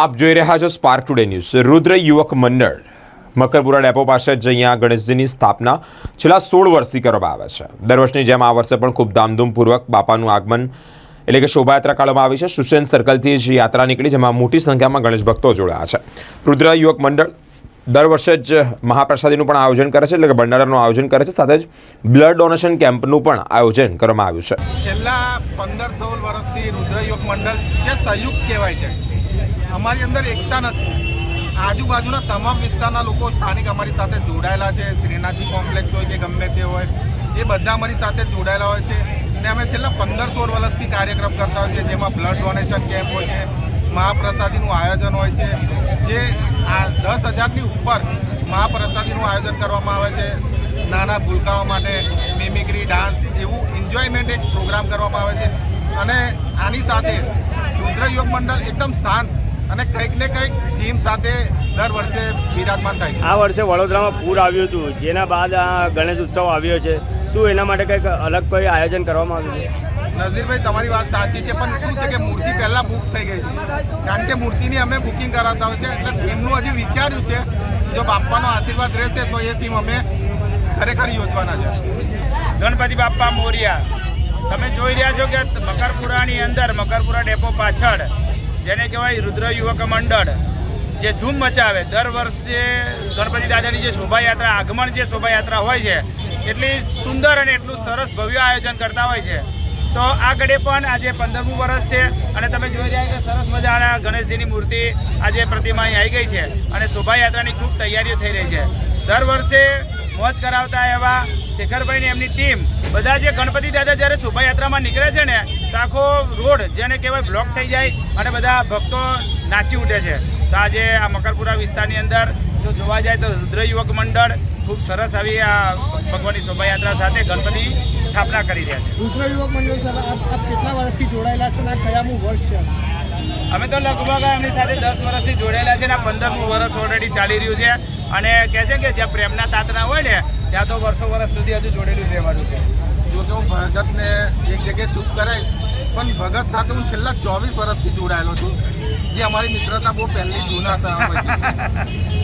આપ જોઈ રહ્યા છો સ્પાર્ક ટુડે ન્યૂઝ રુદ્ર યુવક મંડળ મકરપુરા ડેપો પાસે જ અહીંયા ગણેશજીની સ્થાપના છેલ્લા સોળ વર્ષથી કરવામાં આવે છે. દર વર્ષની જેમ આ વર્ષે પણ ખૂબ ધામધૂમપૂર્વક બાપાનું આગમન એટલે કે શોભાયાત્રા કાઢવામાં આવી છે. સુસેન સર્કલથી જ યાત્રા નીકળી, જેમાં મોટી સંખ્યામાં ગણેશ ભક્તો જોડાયા છે. રુદ્ર યુવક મંડળ દર વર્ષે જ મહાપ્રસાદીનું પણ આયોજન કરે છે, એટલે કે ભંડારાનું આયોજન કરે છે. સાથે જ બ્લડ ડોનેશન કેમ્પનું પણ આયોજન કરવામાં આવ્યું છે. છેલ્લા પંદર સોળ વર્ષથી રુદ્રયોગ મંડળ જે સંયુક્ત કહેવાય છે અમારી અંદર એકતા નથી. આજુબાજુના તમામ વિસ્તારના લોકો સ્થાનિક અમારી સાથે જોડાયેલા છે. શ્રીનાથજી કોમ્પ્લેક્સ હોય કે ગમે તે હોય, એ બધા અમારી સાથે જોડાયેલા હોય છે. ને અમે છેલ્લા પંદર સોળ વર્ષથી કાર્યક્રમ કરતા હોય છે, જેમાં બ્લડ ડોનેશન કેમ્પ હોય છે, મહાપ્રસાદીનું આયોજન હોય છે, જે આ દસ હજારની ઉપર મહાપ્રસાદીનું આયોજન કરવામાં આવે છે. નાના ભૂલકાઓ માટે મિમિક્રી ડાન્સ એવું એન્જોયમેન્ટ એક પ્રોગ્રામ કરવામાં આવે છે. અને આની સાથે રુદ્ર યોગ મંડળ એકદમ શાંત અને કંઈક ને કંઈક થીમ સાથે દર વર્ષે બિરાજમાન થાય આ વર્ષે વડોદરામાં પૂર આવ્યું હતું. જેના બાદ આ ગણેશ ઉત્સવ આવ્યો છે. શું એના માટે કંઈક અલગ કોઈ આયોજન કરવામાં આવ્યું છે? નઝીરભાઈ તમારી વાત સાચી છે પણ શું છે કે મૂર્તિ પહેલાં બુક થઈ ગઈ છે. કારણ કે મૂર્તિની અમે બુકિંગ કરાવતા હોય છે એટલે થીમનું હજી વિચાર્યું છે જો બાપાનો આશીર્વાદ રહેશે તો એ થીમ અમે ખરેખર યોજવાના છે. ગણપતિ બાપ્પા મોરિયા તમે જોઈ રહ્યા છો કે મકરપુરાની અંદર મકરપુરા ડેપો પાછળ જેને કહેવાય રુદ્ર યુવક મંડળ, જે ધૂમ મચાવે. દર વર્ષે ગણપતિ દાદાની જે શોભાયાત્રા, આગમન જે શોભાયાત્રા હોય છે, એટલી સુંદર અને એટલું સરસ ભવ્ય આયોજન કરતા હોય છે. તો આ ગળે પણ આજે પંદરમું વર્ષ છે અને તમે જોઈ રહ્યા કે સરસ મજાના ગણેશજીની મૂર્તિ આજે પ્રતિમા અહીં આવી ગઈ છે અને શોભાયાત્રાની ખૂબ તૈયારીઓ થઈ રહી છે. દર વર્ષે મોજ કરાવતા એવા શેખરભાઈની એમની ટીમ બધા જે ગણપતિ દાદા જ્યારે શોભાયાત્રામાં નીકળે છે ને તો આખો રોડ જેને કહેવાય બ્લોક થઈ જાય અને બધા ભક્તો નાચી ઉઠે છે. તો આજે આ મકરપુરા વિસ્તારની અંદર જો જોવા જાય તો રુદ્ર યુવક મંડળ ખૂબ સરસ આવી આ ભગવાનની શોભાયાત્રા સાથે ગણપતિ સ્થાપના કરી રહ્યા છે. રુદ્ર યુવક મંડળ સર આપ કેટલા વર્ષથી જોડાયેલા છે અને કયામું વર્ષ છે? અમે તો લગભગ એમની સાથે દસ વર્ષથી જોડાયેલા છે ને પંદરમું વર્ષ ઓલરેડી ચાલી રહ્યું છે. અને કહે છે કે જ્યાં પ્રેમના તાતના હોય ને ત્યાં તો વર્ષો વર્ષ સુધી હજુ જોડેલું રહેવાનું છે. જો કે હું ભગતને એક જગ્યાએ ચૂપ કરાવીશ, પણ ભગત સાથે હું છેલ્લા ચોવીસ વર્ષથી જોડાયેલો છું. જે અમારી મિત્રતા બહુ પહેલી જૂના છે.